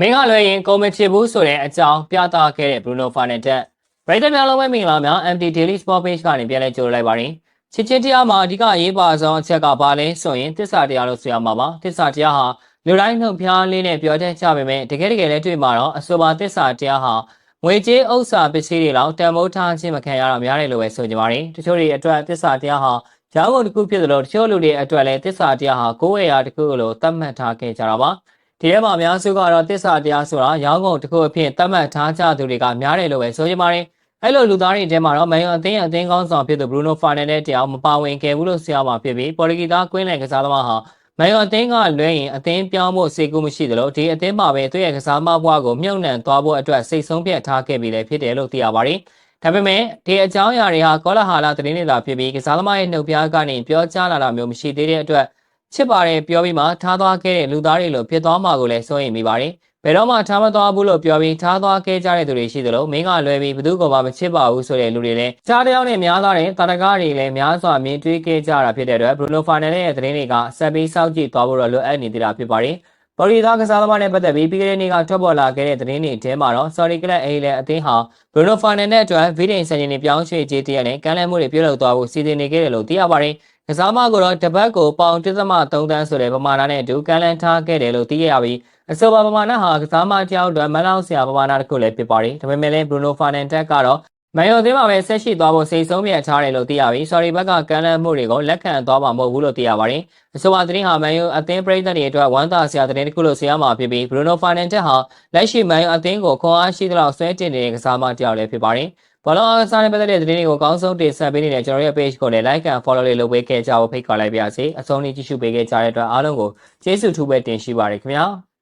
မင်းကလွယ်ရင်ကုန်မချစ်ဘူးဆိုတဲ့အကြောင်းပြသခဲ့တဲ့ Bruno Fernandes ပရိသတ်များလုံးပဲမင်္ဂလာများ MT Daily Sport Page ကနေပြန်လည်ကြိုလိုက်ပါရစေချစ်ချင်းတရားမှာအဓိကအရေးပါဆုံးအချက်ကဘာလဲဆိုရင်တစ္ဆာတရားလို့ဆိုရမှာပါတစ္ဆာတရားဟာလူတိုင်းနှုတ်ဖျားလေးနဲ့ပြောတတ်ကြပေမဲ့တကယ်တကယ်လည်းတွေ့မှာတော့အဆိုပါတစ္ဆာတရားဟာငွေကြေးဥစ္စာပစ္စည်းတွေလောက်တန်ဖိုးထားခြင်းမခံရတော့များတယ်လို့ပဲဆိုကြပါရင်တချို့တွေအတွက်တစ္ဆာတရားဟာရောင်းကုန်တစ်ခုဖြစ်သလိုတချို့လူတွေအတွက်လည်းတစ္ဆာတရားဟာကိုယ်ဝေရာတစ်ခုလို့သတ်မှတ်ထားခဲ့ကြတာပါ ဒီထဲမှာအများစုကတော့တစ္ဆာတရားဆိုတာရောင်းကုန်တစ်ခုအဖြစ်သတ်မှတ်ထားကြသူတွေကများတယ်လို့ပဲဆိုကြပါရင်အဲ့လိုလူသားတွေထဲမှာတော့မန်ယူအသင်းရဲ့အသင်းကောင်းဆောင်ဖြစ်သူဘရူနိုဖာနန်ဒက်တရားမပါဝင်ခဲ့ဘူးလို့ဆိုရမှာဖြစ်ပြီးပေါ်တူဂီသားကွင်းလယ်ကစားသမားဟာမန်ယူအသင်းကလွဲရင်အသင်းပြောင်းဖို့စေကူမရှိသလိုဒီအသင်းမှာပဲသူ့ရဲ့ကစားမဘွားကိုမြုပ်နှံသွားဖို့အတွက်စိတ်ဆုံးဖြတ်ထားခဲ့ပြီလည်းဖြစ်တယ်လို့သိရပါတယ်။ဒါပေမဲ့ဒီအကြောင်းအရာတွေဟာကောလာဟာလာသတင်းတွေသာဖြစ်ပြီးကစားသမားရဲ့နှုတ်ပြားကနေပြောကြားလာတာမျိုးမရှိသေးတဲ့အတွက် ချစ်ပါတယ်ပြောပြီးမှထားသွားခဲ့တဲ့လူသားတွေလိုဖြစ်သွားမှာကိုလည်းစိုးရိမ်မိပါတယ်။ဘယ်တော့မှထားမသွားဘူးလို့ပြောပြီးထားသွားခဲ့ကြတဲ့သူတွေရှိသလိုမင်းကလွယ်ပြီးဘသူကမှမချစ်ပါဘူးဆိုတဲ့လူတွေလည်းကြားတယောက်နဲ့များလာတဲ့တာတကားတွေလည်းများစွာမြင်တွေ့ခဲ့ကြတာဖြစ်တဲ့အတွက်ဘရူနိုဖာနယ်ရဲ့သတင်းတွေကဆက်ပြီးစောင့်ကြည့်သွားဖို့တော့လိုအပ်နေသေးတာဖြစ်ပါတယ်။ ပေါ်ရီသားကစားသမားနဲ့ပတ်သက်ပြီးပြီးခဲ့တဲ့နေ့ကထွက်ပေါ်လာခဲ့တဲ့သတင်းတွေထဲမှာတော့ Sorry Club အေးလည်းအသင်းဟာဘရူနိုဖာနယ်နဲ့အတွက်ဗီဒီယိုဆန်ဂျင်တွေပြောင်းရွှေ့ကြေးတရက်နဲ့ကမ်းလှမ်းမှုတွေပြုလုပ်သွားဖို့စီစဉ်နေခဲ့တယ်လို့သိရပါတယ်။ကစားမကတော့တပတ်ကိုပေါင်1.3တန်းဆိုတဲ့ပမာဏနဲ့အတူကမ်းလှမ်းထားခဲ့တယ်လို့သိရပြီးအဆိုပါပမာဏဟာကစားမတယောက်အတွက်မလောက်စရာပမာဏတစ်ခုလည်းဖြစ်ပါတယ်။ဒါပေမဲ့လည်း Bruno Fernandes ကတော့ မန်ယူအသင်းမှာပဲဆက်ရှိသွားဖို့စိတ်ဆုံးဖြတ်ထားတယ်လို့သိရပြီး sorry ဘက်ကကမ်းလှမ်းမှုတွေကိုလက်ခံသွားမှာမဟုတ်ဘူးလို့သိရပါတယ်။အဆိုပါသတင်းဟာမန်ယူအသင်းပြည်သက်တွေအတွက်ဝမ်းသာစရာသတင်းတစ်ခုလို့ဆိုရမှာဖြစ်ပြီး Bruno Fernandes ဟာလက်ရှိမန်ယူအသင်းကိုခွန်အားရှိသလောက်ဆွဲတင်နေတဲ့ကစားမတယောက်လည်းဖြစ်ပါတယ်။ဘောလုံးအားကစားနဲ့ပတ်သက်တဲ့သတင်းတွေကိုအကောင်းဆုံးတင်ဆက်ပေးနေတဲ့ကျွန်တော်ရဲ့ page ကိုလည်း like and follow လေးလုပ်ပေးခဲ့ကြဖို့ဖိတ်ခေါ်လိုက်ပါရစေ။အဆုံးထိကြည့်ရှုပေးခဲ့ကြတဲ့အတွက်အားလုံးကိုကျေးဇူးထူးပဲတင်ရှိပါရခင်ဗျာ။